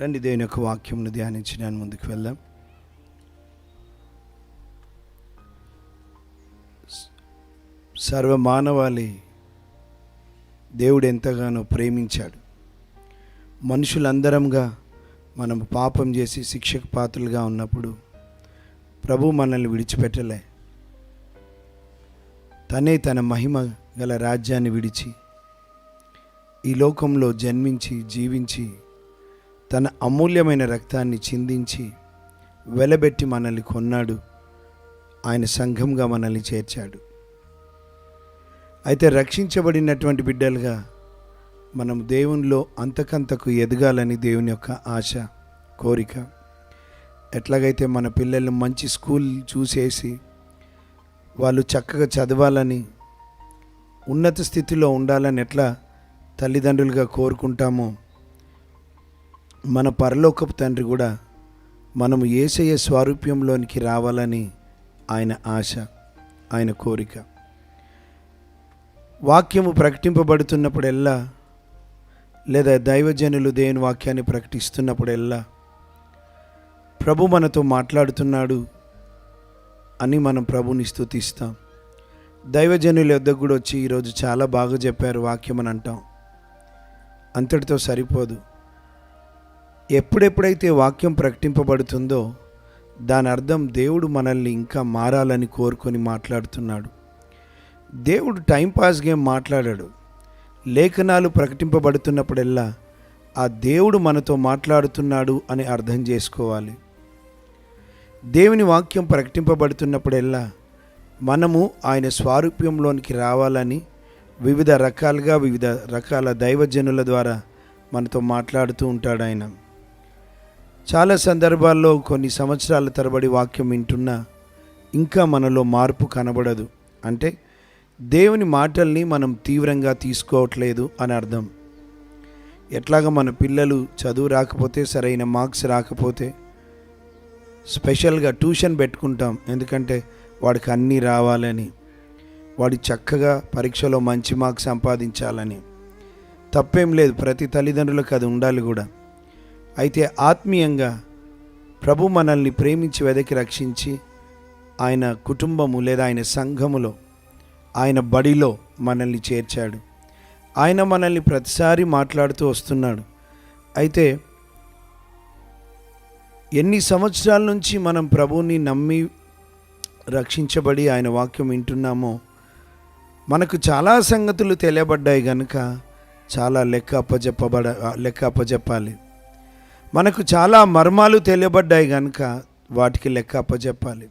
రండి దేవుని యొక్క వాక్యంను ధ్యానించి నేను ముందుకు వెళ్దాం. సర్వమానవాళి దేవుడు ఎంతగానో ప్రేమించాడు. మనుషులందరంగా మనం పాపం చేసి శిక్షకు పాత్రలుగా ఉన్నప్పుడు ప్రభు మనల్ని విడిచిపెట్టలే. తనే తన మహిమ గల రాజ్యాన్ని విడిచి ఈ లోకంలో జన్మించి జీవించి తన అమూల్యమైన రక్తాన్ని చిందించి వెలబెట్టి మనల్ని కొన్నాడు. ఆయన సంఘంగా మనల్ని చేర్చాడు. అయితే రక్షించబడినటువంటి బిడ్డలుగా మనం దేవునిలో అంతకంతకు ఎదగాలని దేవుని యొక్క ఆశ కోరిక. ఎట్లాగైతే మన పిల్లలు మంచి స్కూల్ చూసేసి వాళ్ళు చక్కగా చదవాలని ఉన్నత స్థితిలో ఉండాలని ఎట్లా తల్లిదండ్రులుగా కోరుకుంటామో మన పరలోకపు తండ్రి కూడా మనము ఏసయ్య స్వారూప్యంలోనికి రావాలని ఆయన ఆశ ఆయన కోరిక. వాక్యము ప్రకటింపబడుతున్నప్పుడెల్లా లేదా దైవజనులు దేవుని వాక్యాన్ని ప్రకటిస్తున్నప్పుడెల్లా ప్రభు మనతో మాట్లాడుతున్నాడు అని మనం ప్రభుని స్థుతిస్తాం దైవజనుల వద్దకు కూడా వచ్చి ఈరోజు చాలా బాగా చెప్పారు వాక్యం అని అంటాం. అంతటితో సరిపోదు. ఎప్పుడెప్పుడైతే వాక్యం ప్రకటింపబడుతుందో దాని అర్థం దేవుడు మనల్ని ఇంకా మారాలని కోరుకొని మాట్లాడుతున్నాడు. దేవుడు టైంపాస్ గేమ్ మాట్లాడాడు. లేఖనాలు ప్రకటింపబడుతున్నప్పుడెల్లా ఆ దేవుడు మనతో మాట్లాడుతున్నాడు అని అర్థం చేసుకోవాలి. దేవుని వాక్యం ప్రకటింపబడుతున్నప్పుడెల్లా మనము ఆయన స్వారూప్యంలోనికి రావాలని వివిధ రకాలుగా వివిధ రకాల దైవజనుల ద్వారా మనతో మాట్లాడుతూ ఉంటాడు ఆయన. చాలా సందర్భాల్లో కొన్ని సంవత్సరాల తరబడి వాక్యం వింటున్నా ఇంకా మనలో మార్పు కనబడదు. అంటే దేవుని మాటల్ని మనం తీవ్రంగా తీసుకోవట్లేదు అని అర్థం. ఎట్లాగ మన పిల్లలు చదువు రాకపోతే సరైన మార్క్స్ రాకపోతే స్పెషల్గా ట్యూషన్ పెట్టుకుంటాం. ఎందుకంటే వాడికి అన్నీ రావాలని వాడి చక్కగా పరీక్షలో మంచి మార్క్స్ సంపాదించాలని. తప్పేం లేదు ప్రతి తల్లిదండ్రులకు అది ఉండాలి కూడా. అయితే ఆత్మీయంగా ప్రభు మనల్ని ప్రేమించి వెదకి రక్షించి ఆయన కుటుంబము లేదా ఆయన సంఘములో ఆయన బడిలో మనల్ని చేర్చాడు. ఆయన మనల్ని ప్రతిసారి మాట్లాడుతూ వస్తున్నాడు. అయితే ఎన్ని సంవత్సరాల నుంచి మనం ప్రభువుని నమ్మి రక్షించబడి ఆయన వాక్యం వింటున్నామో మనకు చాలా సంగతులు తెలియబడ్డాయి కనుక చాలా లెక్క అప్పజెప్పబడ లెక్క అప్పజెప్పాలి. మనకు చాలా మర్మాలు తెలియబడ్డాయి కనుక వాటికి లెక్క అప్పచెప్పాలి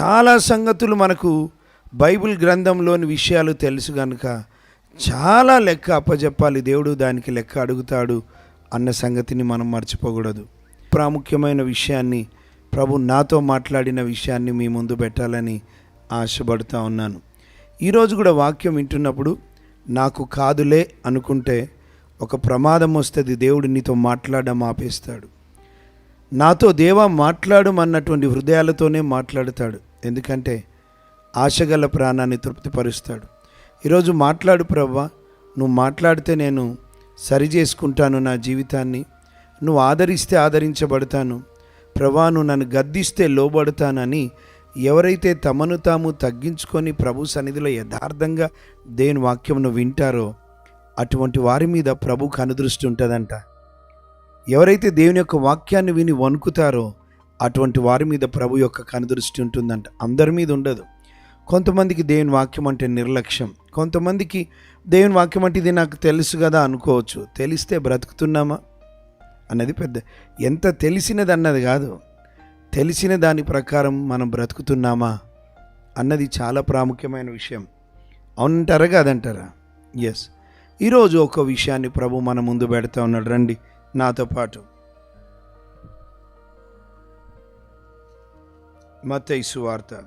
చాలా సంగతులు మనకు బైబిల్ గ్రంథంలోని విషయాలు తెలుసు కనుక చాలా లెక్క అప్పచెప్పాలి దేవుడు దానికి లెక్క అడుగుతాడు అన్న సంగతిని మనం మర్చిపోకూడదు. ప్రాముఖ్యమైన విషయాన్ని ప్రభు నాతో మాట్లాడిన విషయాన్ని మీ ముందు పెట్టాలని ఆశపడుతూ ఉన్నాను. ఈరోజు కూడా వాక్యం వింటున్నప్పుడు నాకు కాదులే అనుకుంటే ఒక ప్రమాదం వస్తుంది దేవుడు నీతో మాట్లాడడం ఆపేస్తాడు. నాతో దేవా మాట్లాడమన్నటువంటి హృదయాలతోనే మాట్లాడతాడు. ఎందుకంటే ఆశగల ప్రాణాన్ని తృప్తిపరుస్తాడు. ఈరోజు మాట్లాడు ప్రవ్వా నువ్వు మాట్లాడితే నేను సరి చేసుకుంటాను నా జీవితాన్ని. నువ్వు ఆదరిస్తే ఆదరించబడతాను. ప్రభా నువ్వు నన్ను గద్దిస్తే లోబడతానని ఎవరైతే తమను తాము తగ్గించుకొని ప్రభు సన్నిధిలో యథార్థంగా దేని వాక్యంను వింటారో అటువంటి వారి మీద ప్రభు కనుదృష్టి ఉంటుందంట. ఎవరైతే దేవుని యొక్క వాక్యాన్ని విని వణుకుతారో అటువంటి వారి మీద ప్రభు యొక్క కనుదృష్టి ఉంటుందంట. అందరి మీద ఉండదు. కొంతమందికి దేవుని వాక్యం అంటే నిర్లక్ష్యం. కొంతమందికి దేవుని వాక్యం అంటే ఇది నాకు తెలుసు కదా అనుకోవచ్చు. తెలిస్తే బ్రతుకుతున్నామా? అన్నది పెద్ద ఎంత తెలిసినది అన్నది కాదు. తెలిసిన దాని ప్రకారం మనం బ్రతుకుతున్నామా? అన్నది చాలా ప్రాముఖ్యమైన విషయం. అవునంటారా కాదంటారా? ఎస్ ఈరోజు ఒక విషయాన్ని ప్రభు మన ముందు పెడతా ఉన్నాడు. రండి నాతో పాటు. మతైసు వార్త.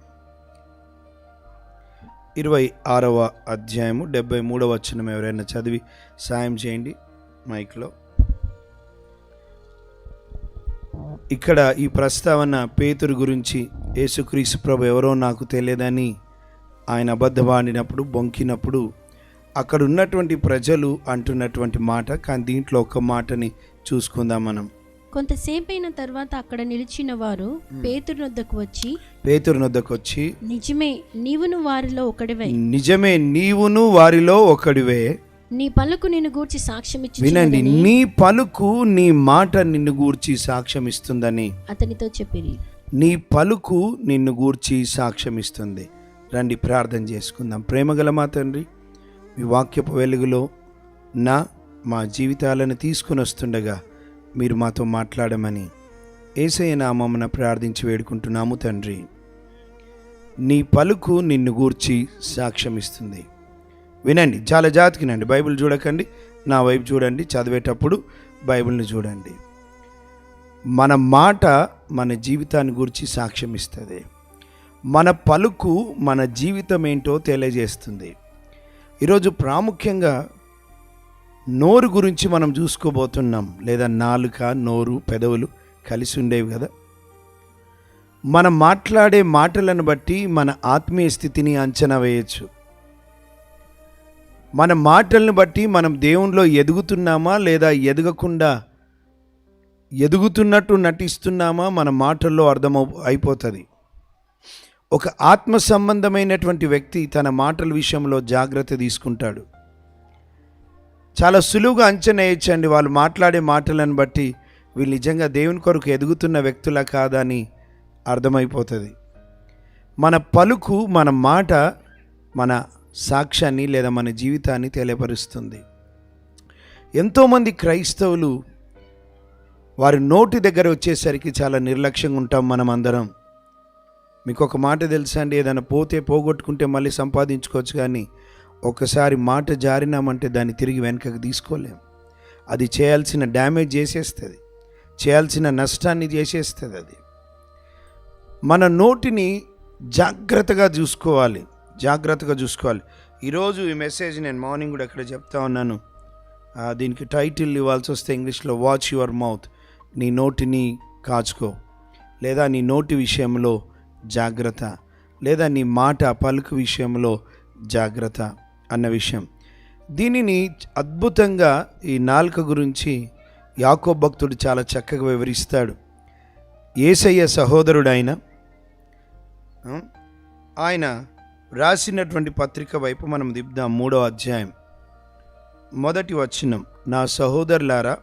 ఇరవై ఆరవ అధ్యాయము డెబ్బై మూడవ వచనం ఎవరైనా చదివి సాయం చేయండి మైక్లో. ఇక్కడ ఈ ప్రస్తావన పేతురు గురించి యేసుక్రీస్తు ప్రభు ఎవరో నాకు తెలియదని ఆయన అబద్ధమాడినప్పుడు బొంకినప్పుడు అక్కడ ఉన్నటువంటి ప్రజలు అంటున్నటువంటి మాట కానీ దీంట్లో ఒక మాటని చూసుకుందాం మనం. కొంతసేపు అయిన తర్వాత అక్కడ నిలిచిన వారు పేతురు వద్దకు వచ్చి పేతురు నొద్దకు వచ్చి నిజమే నీవును వారిలో ఒకడివై. నిజమే నీవును వారిలో ఒకడివే. నీ పలుకు నిన్ను గూర్చి సాక్ష్యం వినండి నీ పలుకు నీ మాట నిన్ను గూర్చి సాక్ష్యం ఇస్తుందని. అతనితో చెప్పిరి. నీ పలుకు నిన్ను గూర్చి సాక్ష్యం ఇస్తుంది. రండి ప్రార్థన చేసుకుందాం. ప్రేమగల మా తండ్రి మీ వాక్యపు వెలుగులో నా మా జీవితాలను తీసుకుని వస్తుండగా మీరు మాతో మాట్లాడమని ఏసయ్య నామమున ప్రార్థించి వేడుకుంటున్నాము తండ్రి. నీ పలుకు నిన్ను గూర్చి సాక్ష్యం ఇస్తుంది వినండి చాలా జాతికినండి బైబిల్ చూడకండి నా వైపు చూడండి చదివేటప్పుడు బైబిల్ని చూడండి. మన మాట మన జీవితాన్ని గురించి సాక్ష్యం ఇస్తుంది మన పలుకు మన జీవితం ఏంటో తెలియజేస్తుంది. ఈరోజు ప్రాముఖ్యంగా నోరు గురించి మనం చూసుకోబోతున్నాం. లేదా నాలుక నోరు పెదవులు కలిసి ఉండేవి కదా. మనం మాట్లాడే మాటలను బట్టి మన ఆత్మీయ స్థితిని అంచనా వేయచ్చు. మన మాటలను బట్టి మనం దేవునిలో ఎదుగుతున్నామా? లేదా ఎదగకుండా ఎదుగుతున్నట్టు నటిస్తున్నామా? మన మాటల్లో అర్థం అయిపోతుంది. ఒక ఆత్మ సంబంధమైనటువంటి వ్యక్తి తన మాటల విషయంలో జాగ్రత్త తీసుకుంటాడు. చాలా సులువుగా అంచనా వేయచ్చండి వాళ్ళు మాట్లాడే మాటలను బట్టి. వీళ్ళు నిజంగా దేవుని కొరకు ఎదుగుతున్న వ్యక్తుల కాదని అర్థమైపోతుంది. మన పలుకు మన మాట మన సాక్ష్యాన్ని లేదా మన జీవితాన్ని తెలియపరుస్తుంది. ఎంతోమంది క్రైస్తవులు వారి నోటి దగ్గర వచ్చేసరికి చాలా నిర్లక్ష్యంగా ఉంటాం మనం అందరం మీకు ఒక మాట తెలుసా అండి? ఏదైనా పోతే పోగొట్టుకుంటే మళ్ళీ సంపాదించుకోవచ్చు కానీ ఒకసారి మాట జారినామంటే దాన్ని తిరిగి వెనకకి తీసుకోలేం. అది చేయాల్సిన డ్యామేజ్ చేసేస్తుంది. చేయాల్సిన నష్టాన్ని చేసేస్తుంది అది. మన నోటిని జాగ్రత్తగా చూసుకోవాలి. జాగ్రత్తగా చూసుకోవాలి. ఈరోజు ఈ మెసేజ్ నేను మార్నింగ్ కూడా ఇక్కడ చెప్తా ఉన్నాను. దీనికి టైటిల్ ఇవ్వాల్సి వస్తే ఇంగ్లీష్లో వాచ్ యువర్ మౌత్ నీ నోటిని కాచుకో. లేదా నీ నోటి విషయంలో జాగ్రత్త లేదా నీ మాట పలుకు విషయంలో జాగ్రత్త అన్న విషయం. దీనిని అద్భుతంగా ఈ నాలుక గురించి యాకో భక్తుడు చాలా చక్కగా వివరిస్తాడు. ఏసయ్య సహోదరుడు ఆయన ఆయన రాసినటువంటి పత్రిక వైపు మనం దిద్దాం మూడో అధ్యాయం. మొదటి వచనం నా సహోదరులారా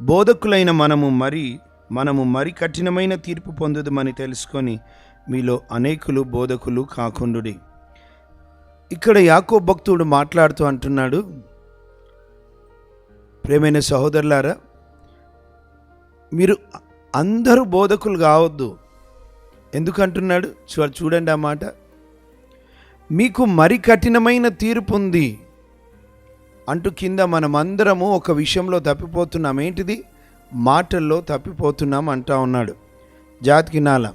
బోధకులైన మనము మరి మనము మరి కఠినమైన తీర్పు పొందుదమని తెలుసుకొని మీలో అనేకులు బోధకులు కాకుండుడి. ఇక్కడ యాకో భక్తుడు మాట్లాడుతూ అంటున్నాడు ప్రేమైన సహోదరులారా మీరు అందరూ బోధకులు కావద్దు. ఎందుకంటున్నాడు? చూడండి ఆ మాట. మీకు మరి కఠినమైన తీర్పు ఉంది. అంటూ కింద మనమందరము ఒక విషయంలో తప్పిపోతున్నాం. ఏంటిది? మాటల్లో తప్పిపోతున్నాం అంటా ఉన్నాడు. జాతికి నాల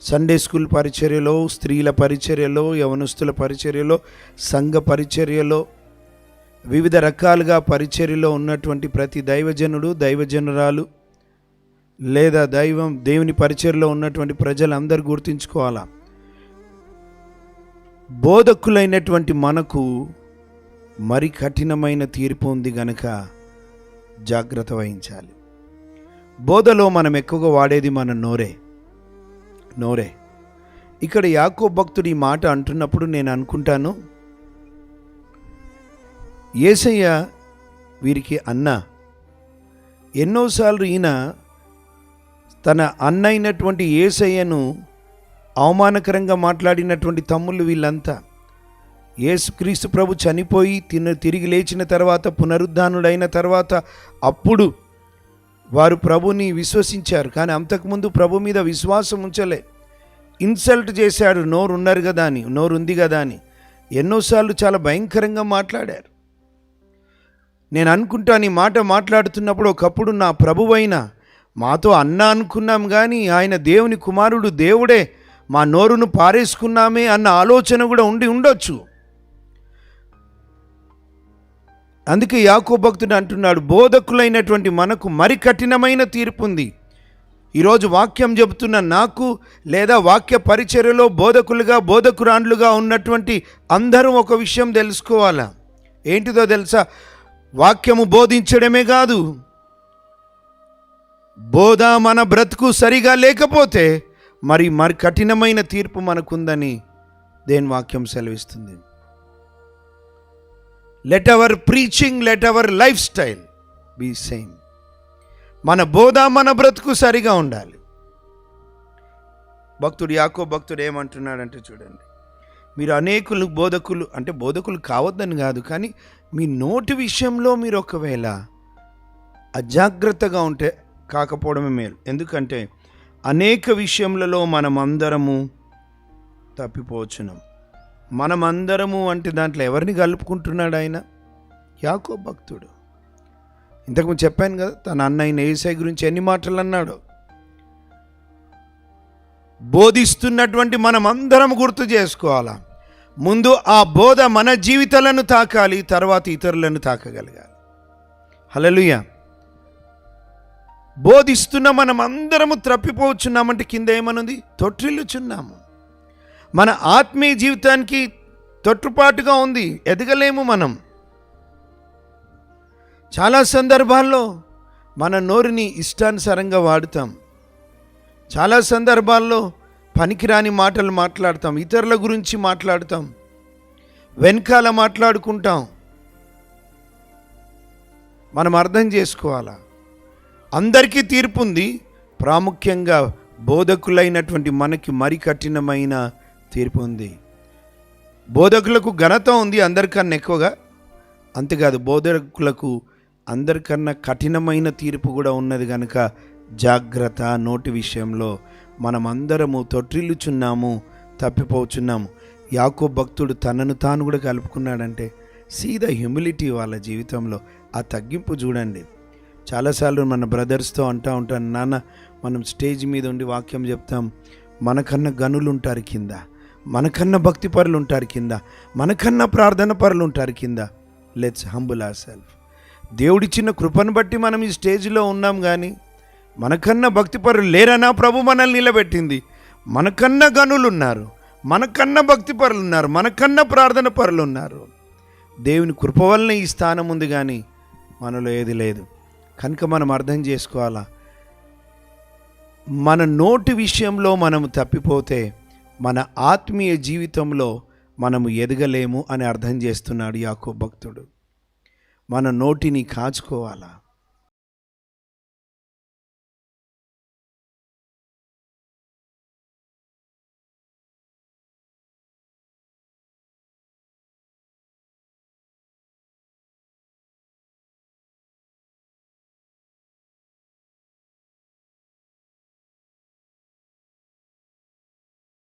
సండే స్కూల్ పరిచర్యలో స్త్రీల పరిచర్యలో యవనస్తుల పరిచర్యలో సంఘ పరిచర్యలో వివిధ రకాలుగా పరిచర్యలో ఉన్నటువంటి ప్రతి దైవజనుడు దైవజనురాలు లేదా దైవం దేవుని పరిచర్లో ఉన్నటువంటి ప్రజలందరూ గుర్తుంచుకోవాలా? బోధకులైనటువంటి మనకు మరి కఠినమైన తీర్పు ఉంది గనక జాగ్రత్త వహించాలి. బోధలో మనం ఎక్కువగా వాడేది మన నోరే. నోరే. ఇక్కడ యాకో భక్తుడు ఈ మాట అంటున్నప్పుడు నేను అనుకుంటాను ఏసయ్య వీరికి అన్న ఎన్నోసార్లు ఈయన తన అన్న అయినటువంటి ఏసయ్యను అవమానకరంగా మాట్లాడినటువంటి తమ్ముళ్ళు వీళ్ళంతా యేసుక్రీస్తు ప్రభు చనిపోయి తిన తిరిగి లేచిన తర్వాత పునరుద్ధానుడైన తర్వాత అప్పుడు వారు ప్రభుని విశ్వసించారు కానీ అంతకుముందు ప్రభు మీద విశ్వాసం ఉంచలే. ఇన్సల్ట్ చేశాడు నోరు ఉన్నారు కదా అని నోరు ఉంది కదా అని. ఎన్నోసార్లు చాలా భయంకరంగా మాట్లాడారు. నేను అనుకుంటాను ఈ మాట మాట్లాడుతున్నప్పుడు ఒకప్పుడు నా ప్రభువైన మాతో అన్న అనుకున్నాం కానీ ఆయన దేవుని కుమారుడు దేవుడే మా నోరును పారేసుకున్నామే అన్న ఆలోచన కూడా ఉండి ఉండొచ్చు. అందుకే యాకో భక్తుడు అంటున్నాడు బోధకులైనటువంటి మనకు మరి కఠినమైన తీర్పు ఉంది. ఈరోజు వాక్యం చెబుతున్న నాకు లేదా వాక్య పరిచర్యలో బోధకులుగా బోధకురాండ్లుగా ఉన్నటువంటి అందరూ ఒక విషయం తెలుసుకోవాలా? ఏంటిదో తెలుసా? వాక్యము బోధించడమే కాదు. బోధ మన బ్రతుకు సరిగా లేకపోతే మరి మరి కఠినమైన తీర్పు మనకుందని దేని వాక్యం సెలవిస్తుంది? Let our preaching let our lifestyle be same మన బోధ మన బ్రతుకు సరిగా ఉండాలి. భక్తుడు యాకో భక్తుడు ఏమంటున్నాడంటే చూడండి. మీరు అనేకులు బోధకులు అంటే బోధకులు కావద్దని కాదు కానీ మీ నోటి విషయంలో మీరు ఒకవేళ అజాగ్రత్తగా ఉంటే కాకపోవడమే మేలు. ఎందుకంటే అనేక విషయములలో మనమందరము తప్పిపోచున్నాం. మనమందరము అంటే దాంట్లో ఎవరిని కలుపుకుంటున్నాడు ఆయన? యాకో భక్తుడు. ఇంతకుముందు చెప్పాను కదా తన అన్నయ్య ఏసై గురించి ఎన్ని మాటలు అన్నాడు? బోధిస్తున్నటువంటి మనమందరం గుర్తు చేసుకోవాలా? ముందు ఆ బోధ మన జీవితాలను తాకాలి తర్వాత ఇతరులను తాకగలగాలి. హలలుయ బోధిస్తున్న మనం అందరము త్రప్పిపోచున్నామంటే కింద ఏమనుంది? తొట్టిల్లుచున్నాము. మన ఆత్మీయ జీవితానికి తొట్టుపాటుగా ఉంది ఎదగలేము మనం. చాలా సందర్భాల్లో మన నోరుని ఇష్టానుసారంగా వాడుతాం. చాలా సందర్భాల్లో పనికిరాని మాటలు మాట్లాడతాం ఇతరుల గురించి మాట్లాడతాం వెనకాల మాట్లాడుకుంటాం. మనం అర్థం చేసుకోవాలా? అందరికీ తీర్పు ఉంది. ప్రాముఖ్యంగా బోధకులైనటువంటి మనకి మరి కఠినమైన తీర్పు ఉంది. బోధకులకు ఘనత ఉంది అందరికన్నా ఎక్కువగా. అంతేకాదు బోధకులకు అందరికన్నా కఠినమైన తీర్పు కూడా ఉన్నది కనుక జాగ్రత్త నోటి విషయంలో మనమందరము తొట్టిల్లుచున్నాము తప్పిపోచున్నాము. యాకో భక్తుడు తనను తాను కూడా కలుపుకున్నాడంటే సీదా హ్యూమిలిటీ వాళ్ళ జీవితంలో ఆ తగ్గింపు చూడండి. చాలాసార్లు మన బ్రదర్స్తో అంటూ ఉంటాను నాన్న మనం స్టేజ్ మీద ఉండి వాక్యం చెప్తాం మనకన్నా గనులు ఉంటారు కింద. మనకన్నా భక్తి పరులు ఉంటారు కింద. మనకన్నా ప్రార్థన పరులు ఉంటారు కింద. లెట్స్ హంబుల్ ఆర్ సెల్ఫ్ దేవుడిచ్చిన కృపను బట్టి మనం ఈ స్టేజ్లో ఉన్నాం కానీ మనకన్నా భక్తి పరులు లేరనా ప్రభు మనల్ని నిలబెట్టింది? మనకన్నా గనులు ఉన్నారు మనకన్నా భక్తి పరులు ఉన్నారు మనకన్నా ప్రార్థన పరులు ఉన్నారు దేవుని కృప వలన ఈ స్థానం ఉంది కానీ మనలో ఏది లేదు. కనుక మనం అర్థం చేసుకోవాలా? మన నోటి విషయంలో మనం తప్పిపోతే మన ఆత్మీయ జీవితంలో మనము ఎదగలేము అని అర్థం చేస్తున్నాడు యాకో భక్తుడు. మన నోటిని కాచుకోవాలా?